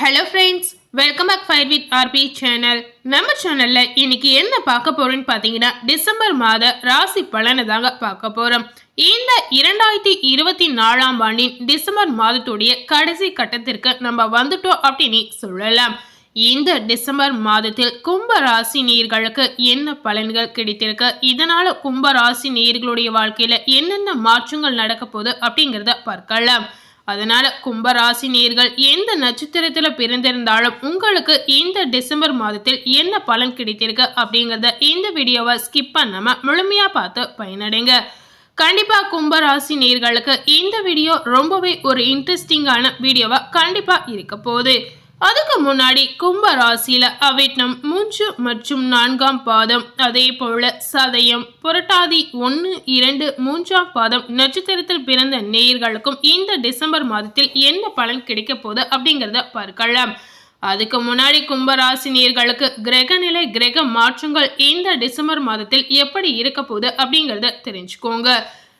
Hello friends welcome back fight with RB channel நம்ம சேனலில் இன்னைக்கு என்ன பார்க்க போறோம்னு பார்த்தீங்கன்னா டிசம்பர் மாத ராசி பலனை தாங்க பார்க்க போறோம். இந்த இரண்டாயிரத்தி இருபத்தி நாலாம் ஆண்டின் டிசம்பர் மாதத்துடைய கடைசி கட்டத்திற்கு நம்ம வந்துட்டோம் அப்படின்னு சொல்லலாம். இந்த டிசம்பர் மாதத்தில் கும்ப ராசி நேர்களுக்கு என்ன பலன்கள் கிடைத்திருக்கு? இதனால கும்ப ராசி நேர்களுடைய வாழ்க்கையில என்னென்ன மாற்றங்கள் நடக்க போகுது அப்படிங்கிறத பார்க்கலாம். அதனால கும்பராசி நேர்கள் எந்த நட்சத்திரத்துல பிறந்திருந்தாலும் உங்களுக்கு இந்த டிசம்பர் மாதத்தில் என்ன பலன் கிடைத்திருக்கு அப்படிங்கறத இந்த வீடியோவை ஸ்கிப் பண்ணாம முழுமையா பார்த்து பயனடைங்க. கண்டிப்பா கும்பராசி நேர்களுக்கு இந்த வீடியோ ரொம்பவே ஒரு இன்ட்ரெஸ்டிங்கான வீடியோவா கண்டிப்பா இருக்க போகுது. அதுக்கு முன்னாடி கும்ப ராசியில அவிட்டம் மூன்று மற்றும் நான்காம் பாதம் அதே போல சதயம் புரட்டாதி ஒன்று இரண்டு மூன்றாம் பாதம் நட்சத்திரத்தில் பிறந்த நேயர்களுக்கும் இந்த டிசம்பர் மாதத்தில் என்ன பலன் கிடைக்க போகுது அப்படிங்கிறத பார்க்கலாம். அதுக்கு முன்னாடி கும்பராசி நேர்களுக்கு கிரக நிலை கிரக மாற்றங்கள் இந்த டிசம்பர் மாதத்தில் எப்படி இருக்க போகுது அப்படிங்கிறத தெரிஞ்சுக்கோங்க.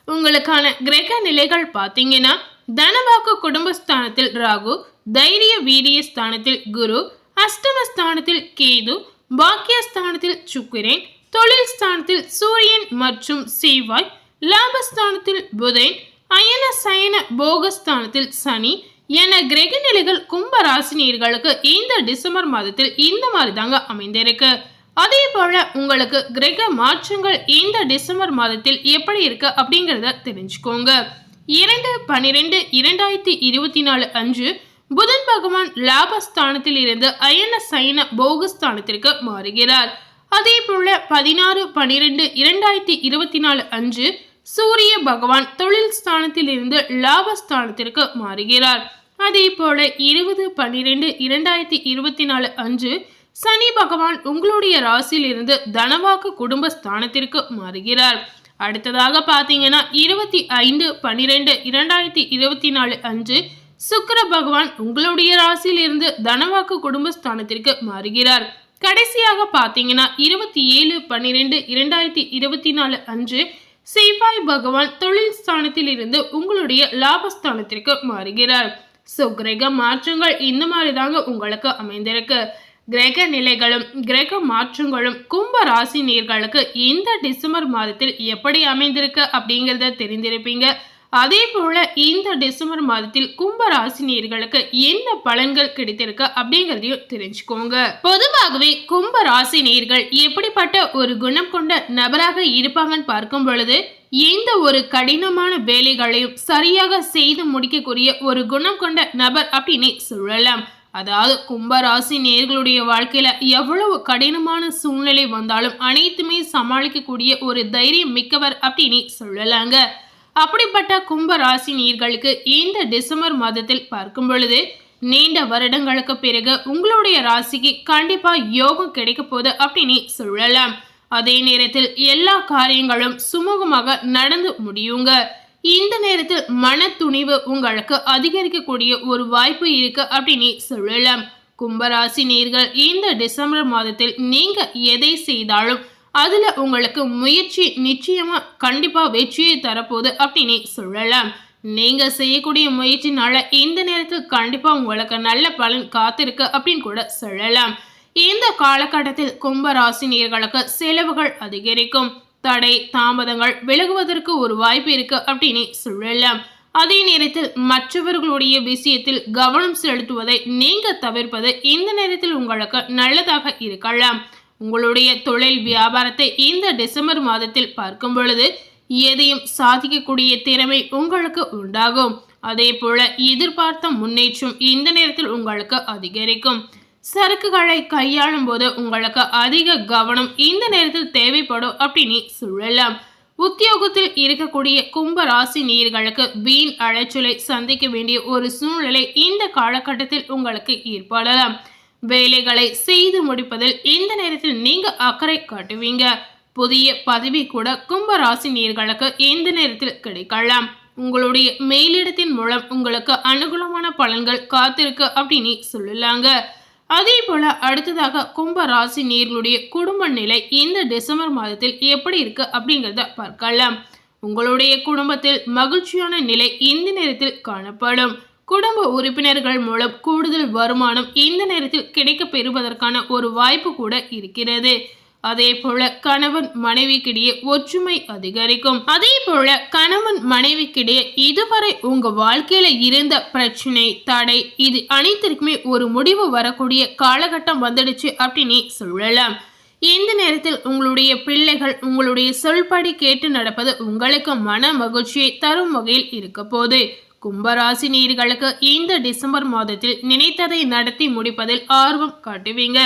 உங்களுக்கான கிரக நிலைகள் பார்த்தீங்கன்னா தனவாக்கு குடும்பஸ்தானத்தில் ராகு தைரிய வீரிய ஸ்தானத்தில் குரு அஷ்டமஸ்தானத்தில் கேது பாக்கியஸ்தானத்தில் சுக்கிரன் தொழில் ஸ்தானத்தில் சூரியன் மற்றும் செவ்வாய் லாபஸ்தானத்தில் புதன் அயன சயன போகஸ்தானத்தில் சனி என கிரக நிலைகள் கும்ப ராசினியர்களுக்கு இந்த டிசம்பர் மாதத்தில் இந்த மாதிரி தாங்க அமைந்திருக்கு. அதே போல உங்களுக்கு கிரக மாற்றங்கள் இந்த டிசம்பர் மாதத்தில் எப்படி இருக்கு அப்படிங்கிறத தெரிஞ்சுக்கோங்க. இரண்டு பனிரெண்டு இரண்டாயிரத்தி இருபத்தி நாலு அன்று புதன் பகவான் லாபஸ்தானத்தில் இருந்து அயன சைன போகஸ்தானத்திற்கு மாறுகிறார். அதே போல பதினாறு பனிரெண்டு இரண்டாயிரத்தி இருபத்தி நாலு அன்று சூரிய பகவான் தொழில் ஸ்தானத்தில் இருந்து லாபஸ்தானத்திற்கு மாறுகிறார். அதே போல இருபது பன்னிரெண்டு இரண்டாயிரத்தி இருபத்தி நாலு அன்று சனி பகவான் உங்களுடைய ராசியிலிருந்து தனவாக்கு குடும்ப ஸ்தானத்திற்கு மாறுகிறார். அடுத்ததாக பார்த்தீங்கன்னா இருபத்தி ஐந்து பன்னிரெண்டு இரண்டாயிரத்தி இருபத்தி நாலு அன்று சுக்கர பகவான் உங்களுடைய ராசியிலிருந்து தனவாக்கு குடும்பஸ்தானத்திற்கு மாறுகிறார். கடைசியாக பார்த்தீங்கன்னா இருபத்தி ஏழு பன்னிரெண்டு இரண்டாயிரத்தி இருபத்தி நாலு அன்று செவ்வாய் பகவான் தொழில் ஸ்தானத்தில் இருந்து உங்களுடைய லாபஸ்தானத்திற்கு மாறுகிறார். ஸோ கிரக மாற்றங்கள் இந்த மாதிரி தாங்க உங்களுக்கு அமைந்திருக்கு. கிரக நிலைகளும் கிரக மாற்றங்களும் கும்ப ராசி நேர்களுக்கு இந்த டிசம்பர் மாதத்தில் எப்படி அமைந்திருக்கு அப்படிங்கிறத தெரிந்திருப்பீங்க. அதே போல இந்த டிசம்பர் மாதத்தில் கும்ப ராசினியர்களுக்கு என்ன பலன்கள் கிடைத்திருக்கு அப்படிங்கறதையும் தெரிஞ்சுக்கோங்க. பொதுவாகவே கும்ப ராசினியர்கள் எப்படிப்பட்ட ஒரு குணம் கொண்ட நபராக இருப்பாங்கன்னு பார்க்கும் பொழுது எந்த ஒரு கடினமான வேலைகளையும் சரியாக செய்து முடிக்கக்கூடிய ஒரு குணம் கொண்ட நபர் அப்படின்னு சொல்லலாம். அதாவது கும்பராசி நேர்களுடைய வாழ்க்கையில எவ்வளவு கடினமான சூழ்நிலை வந்தாலும் அனைத்துமே சமாளிக்கக்கூடிய ஒரு தைரியம் மிக்கவர் அப்படின்னு சொல்லலாங்க. அப்படிப்பட்ட கும்ப ராசி நீர்களுக்கு இந்த டிசம்பர் மாதத்தில் பார்க்கும் பொழுது நீண்ட வருடங்களுக்கு பிறகு உங்களுடைய ராசிக்கு கண்டிப்பா யோகம் கிடைக்க போகுது அப்படின்னு சொல்லலாம். அதே நேரத்தில் எல்லா காரியங்களும் சுமூகமாக நடந்து முடியுங்க. இந்த நேரத்தில் மன துணிவு உங்களுக்கு அதிகரிக்கக்கூடிய ஒரு வாய்ப்பு இருக்கு அப்படின்னு சொல்லலாம். கும்பராசி நீர்கள் இந்த டிசம்பர் மாதத்தில் நீங்க எதை செய்தாலும் அதில் உங்களுக்கு முயற்சி நிச்சயமாக கண்டிப்பாக வெற்றியை தரப்போகுது அப்படின்னு சொல்லலாம். நீங்கள் செய்யக்கூடிய முயற்சினால இந்த நேரத்தில் கண்டிப்பாக உங்களுக்கு நல்ல பலன் காத்திருக்கு அப்படின்னு கூட சொல்லலாம். இந்த காலகட்டத்தில் கும்பராசினியர்களுக்கு செலவுகள் அதிகரிக்கும். தடை தாமதங்கள் விலகுவதற்கு ஒரு வாய்ப்பு இருக்கு அப்படின்னு சொல்லலாம். அதே நேரத்தில் மற்றவர்களுடைய விஷயத்தில் கவனம் செலுத்துவதை நீங்க தவிர்ப்பது இந்த நேரத்தில் உங்களுக்கு நல்லதாக இருக்கலாம். உங்களுடைய தொழில் வியாபாரத்தை இந்த டிசம்பர் மாதத்தில் பார்க்கும் பொழுது எதையும் சாதிக்கக்கூடிய திறமை உங்களுக்கு உண்டாகும். அதே போல எதிர்பார்த்த முன்னேற்றம் இந்த நேரத்தில் உங்களுக்கு அதிகரிக்கும். சரக்குகளை கையாளும் போது உங்களுக்கு அதிக கவனம் இந்த நேரத்தில் தேவைப்படும் அப்படின்னு சொல்லலாம். உத்தியோகத்தில் இருக்கக்கூடிய கும்ப ராசி நீர்களுக்கு வீண் அழைச்சலை சந்திக்க வேண்டிய ஒரு சூழ்நிலை இந்த காலகட்டத்தில் உங்களுக்கு ஏற்படலாம். வேலைகளை செய்து முடிப்பதில் இந்த நேரத்தில் நீங்க அக்கறை காட்டுவீங்க. புதிய பதவி கூட கும்பராசி நீர்களுக்கு இந்த நேரத்தில் கிடைக்கலாம். உங்களுடைய மேலிடத்தின் மூலம் உங்களுக்கு அனுகூலமான பலன்கள் காத்திருக்கு அப்படின்னு சொல்லலாங்க. அதே போல அடுத்ததாக கும்ப ராசி நீர்களுடைய குடும்ப நிலை இந்த டிசம்பர் மாதத்தில் எப்படி இருக்கு அப்படிங்கிறத பார்க்கலாம். உங்களுடைய குடும்பத்தில் மகிழ்ச்சியான நிலை இந்த நேரத்தில் காணப்படும். குடும்ப உறுப்பினர்கள் மூலம் கூடுதல் வருமானம் இந்த நேரத்தில் கிடைக்க பெறுவதற்கான ஒரு வாய்ப்பு கூட இருக்கிறது. அதே போல கணவன் மனைவிக்கிடையே ஒற்றுமை அதிகரிக்கும். அதே போல கணவன் மனைவிக்கிடையே இதுவரை உங்க வாழ்க்கையில இருந்த பிரச்சனை தடை இது அனைத்திற்குமே ஒரு முடிவு வரக்கூடிய காலகட்டம் வந்துடுச்சு அப்படின்னு சொல்லலாம். இந்த நேரத்தில் உங்களுடைய பிள்ளைகள் உங்களுடைய சொல்படி கேட்டு நடப்பது உங்களுக்கு மன மகிழ்ச்சியை தரும் வகையில் இருக்க போது கும்பராசி நீர்களுக்கு இந்த டிசம்பர் மாதத்தில் நினைத்ததை நடத்தி முடிப்பதில் ஆர்வம் காட்டுவீங்க.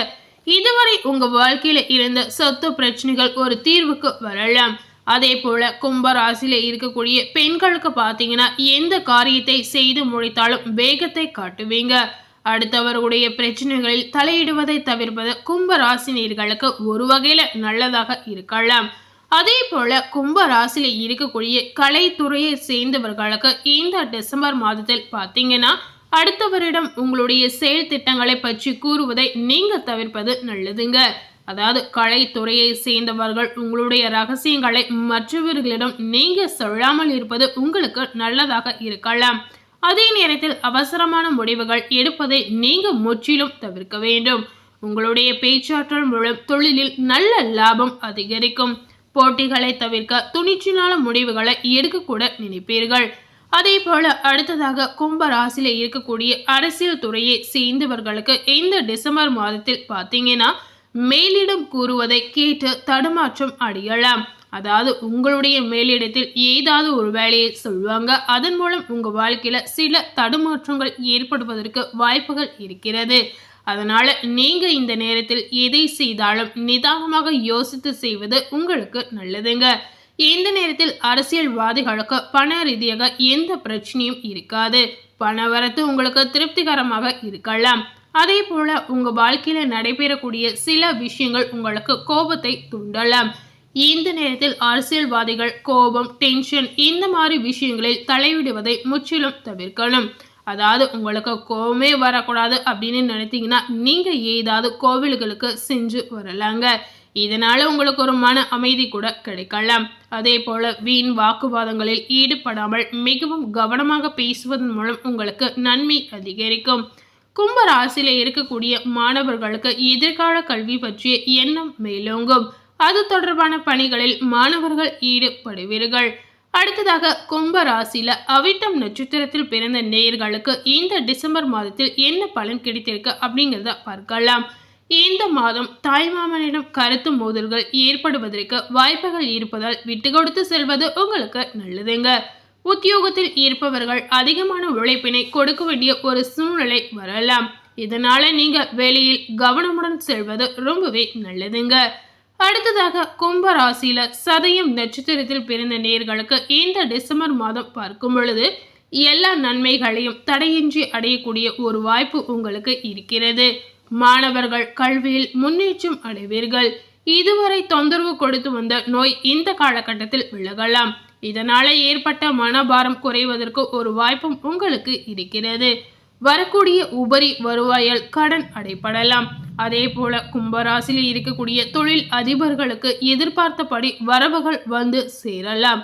இதுவரை உங்க வாழ்க்கையில இருந்த சொத்து பிரச்சனைகள் ஒரு தீர்வுக்கு வரலாம். அதே போல கும்பராசியில இருக்கக்கூடிய பெண்களுக்கு பார்த்தீங்கன்னா எந்த காரியத்தை செய்து முடித்தாலும் வேகத்தை காட்டுவீங்க. அடுத்தவருடைய பிரச்சனைகளில் தலையிடுவதை தவிர்ப்பது கும்பராசினியர்களுக்கு ஒரு வகையில நல்லதாக இருக்கலாம். அதே போல கும்ப ராசியில இருக்கக்கூடிய கலைத்துறையை சேர்ந்தவர்களுக்கு இந்த டிசம்பர் மாதத்தில் பார்த்தீங்கன்னா அடுத்தவரிடம் உங்களுடைய செயல் திட்டங்களை பற்றி கூறுவதை நீங்க தவிர்ப்பது நல்லதுங்க. அதாவது கலைத்துறையை சேர்ந்தவர்கள் உங்களுடைய ரகசியங்களை மற்றவர்களிடம் நீங்க சொல்லாமல் இருப்பது உங்களுக்கு நல்லதாக இருக்கலாம். அதே நேரத்தில் அவசரமான முடிவுகள் எடுப்பதை நீங்க முற்றிலும் தவிர்க்க வேண்டும். உங்களுடைய பேச்சாற்றல் மூலம் தொழிலில் நல்ல லாபம் அதிகரிக்கும். போட்டிகளை தவிர்க்க துணிச்சலான முடிவுகளை எடுக்கக்கூட நினைப்பீர்கள். அதே போல அடுத்ததாக கும்பராசியில் இருக்கக்கூடிய அரசியல் துறையை சேர்ந்தவர்களுக்கு இந்த டிசம்பர் மாதத்தில் பார்த்தீங்கன்னா மேலிடம் கூறுவதை கேட்டு தடுமாற்றம் அடையலாம். அதாவது உங்களுடைய மேலிடத்தில் ஏதாவது ஒரு வேலையை சொல்லுவாங்க. அதன் மூலம் உங்கள் வாழ்க்கையில் சில தடுமாற்றங்கள் ஏற்படுவதற்கு வாய்ப்புகள் இருக்கிறது. அதனால நீங்க இந்த நேரத்தில் எதை செய்தாலும் நிதானமாக யோசித்து செய்வது உங்களுக்கு நல்லதுங்க. இந்த நேரத்தில் அரசியல்வாதிகளுக்கு பண ரீதியாக எந்த பிரச்சனையும் இருக்காது. பணவரத்து உங்களுக்கு திருப்திகரமாக இருக்கலாம். அதே போல உங்க வாழ்க்கையில நடைபெறக்கூடிய சில விஷயங்கள் உங்களுக்கு கோபத்தை தூண்டலாம். இந்த நேரத்தில் அரசியல்வாதிகள் கோபம் டென்ஷன் இந்த மாதிரி விஷயங்களில் தலையிடுவதை முற்றிலும் தவிர்க்கணும். அதாவது உங்களுக்கு கோபமே வரக்கூடாது அப்படின்னு நினைத்தீங்கன்னா நீங்கள் ஏதாவது கோவில்களுக்கு செஞ்சு வரலாங்க. இதனால் உங்களுக்கு ஒரு மன அமைதி கூட கிடைக்கலாம். அதே போல் வீண் வாக்குவாதங்களில் ஈடுபடாமல் மிகவும் கவனமாக பேசுவதன் மூலம் உங்களுக்கு நன்மை அதிகரிக்கும். கும்ப ராசியில் இருக்கக்கூடிய மாணவர்களுக்கு எதிர்கால கல்வி பற்றிய எண்ணம் மேலோங்கும். அது தொடர்பான பணிகளில் மாணவர்கள் ஈடுபடுவீர்கள். அடுத்ததாக கும்ப ராசியில அவிட்டம் நட்சத்திரத்தில் பிறந்த நேயர்களுக்கு இந்த டிசம்பர் மாதத்தில் என்ன பலன் கிடைத்திருக்கு அப்படிங்கிறத பார்க்கலாம். இந்த மாதம் தாய்மாமனிடம் கருத்து மோதல்கள் ஏற்படுவதற்கு வாய்ப்புகள் இருப்பதால் விட்டு கொடுத்து செல்வது உங்களுக்கு நல்லதுங்க. உத்தியோகத்தில் இருப்பவர்கள் அதிகமான உழைப்பினை கொடுக்க வேண்டிய ஒரு சூழ்நிலை வரலாம். இதனால நீங்க வெளியில் கவனமுடன் செல்வது ரொம்பவே நல்லதுங்க. அடுத்ததாக கும்ப ராசியில சதயம் நட்சத்திரத்தில் பிறந்த நேர்களுக்கு இந்த டிசம்பர் மாதம் பார்க்கும் பொழுது எல்லா நன்மைகளையும் தடையின்றி அடையக்கூடிய ஒரு வாய்ப்பு உங்களுக்கு இருக்கிறது. மாணவர்கள் கல்வியில் முன்னேற்றம் அடைவீர்கள். இதுவரை தொந்தரவு கொடுத்து வந்த நோய் இந்த காலகட்டத்தில் விலகலாம். இதனால ஏற்பட்ட மனபாரம் குறைவதற்கு ஒரு வாய்ப்பும் உங்களுக்கு இருக்கிறது. வரக்கூடிய உபரி வருவாயால் கடன் அடைப்படலாம். அதே போல கும்பராசியில் இருக்கக்கூடிய தொழில் அதிபர்களுக்கு எதிர்பார்த்தபடி வரவுகள் வந்து சேரலாம்.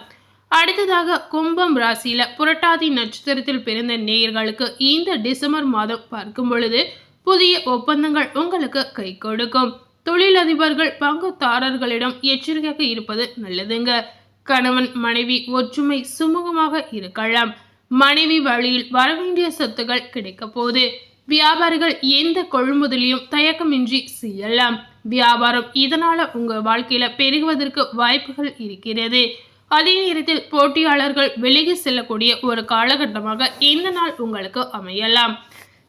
அடுத்ததாக கும்பம் ராசியில புரட்டாதி நட்சத்திரத்தில் பிறந்த நேயர்களுக்கு இந்த டிசம்பர் மாதம் பார்க்கும் பொழுது புதிய ஒப்பந்தங்கள் உங்களுக்கு கை கொடுக்கும். தொழிலதிபர்கள் பங்குதாரர்களிடம் எச்சரிக்கையாக இருப்பது நல்லதுங்க. கணவன் மனைவி ஒற்றுமை சுமூகமாக இருக்கலாம். மனைவி வழியில் வரவேண்டிய சொத்துகள் கிடைக்க போது வியாபாரிகள் எந்த கொள்முதலையும் தயக்கமின்றி செய்யலாம். வியாபாரம் இதனால உங்க வாழ்க்கையில பெருகுவதற்கு வாய்ப்புகள் இருக்கிறது. அதே நேரத்தில் போட்டியாளர்கள் விலகி செல்லக்கூடிய ஒரு காலகட்டமாக இந்த நாள் உங்களுக்கு அமையலாம்.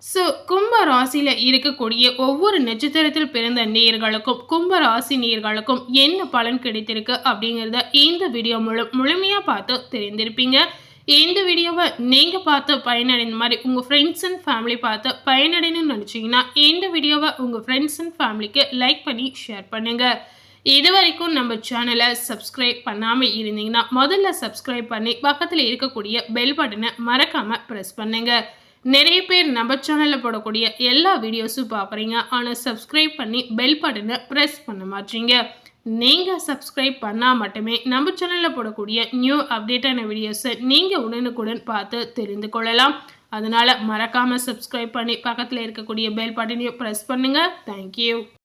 ஸோ கும்ப ராசியில் இருக்கக்கூடிய ஒவ்வொரு நட்சத்திரத்தில் பிறந்த நேர்களுக்கும் கும்ப ராசி நேர்களுக்கும் என்ன பலன் கிடைத்திருக்கு அப்படிங்கிறத இந்த வீடியோ மூலம் முழுமையாக பார்த்து தெரிந்திருப்பீங்க. இந்த வீடியோவை நீங்கள் பார்த்து பயனடைந்த மாதிரி உங்கள் ஃப்ரெண்ட்ஸ் அண்ட் ஃபேமிலி பார்த்து பயனடையணும்னு நினச்சிங்கன்னா இந்த வீடியோவை உங்கள் ஃப்ரெண்ட்ஸ் அண்ட் ஃபேமிலிக்கு லைக் பண்ணி ஷேர் பண்ணுங்கள் இது வரைக்கும் நம்ம சேனலை சப்ஸ்கிரைப் பண்ணாமல் இருந்தீங்கன்னா முதல்ல சப்ஸ்கிரைப் பண்ணி பக்கத்தில் இருக்கக்கூடிய பெல் பட்டனை மறக்காமல் ப்ரெஸ் பண்ணுங்கள் நிறைய பேர் நம்ம சேனலில் போடக்கூடிய எல்லா வீடியோஸும் பார்க்குறீங்க. ஆனால் சப்ஸ்கிரைப் பண்ணி பெல் பட்டனை ப்ரெஸ் பண்ண மாட்டீங்க. நீங்கள் சப்ஸ்கிரைப் பண்ணால் மட்டுமே நம்ம சேனலில் போடக்கூடிய நியூ அப்டேட்டான வீடியோஸை நீங்கள் உடனுக்குடன் பார்த்து தெரிந்து கொள்ளலாம். அதனால் மறக்காமல் சப்ஸ்கிரைப் பண்ணி பக்கத்தில் இருக்கக்கூடிய பெல் பட்டனையும் ப்ரெஸ் பண்ணுங்கள் தேங்க்யூ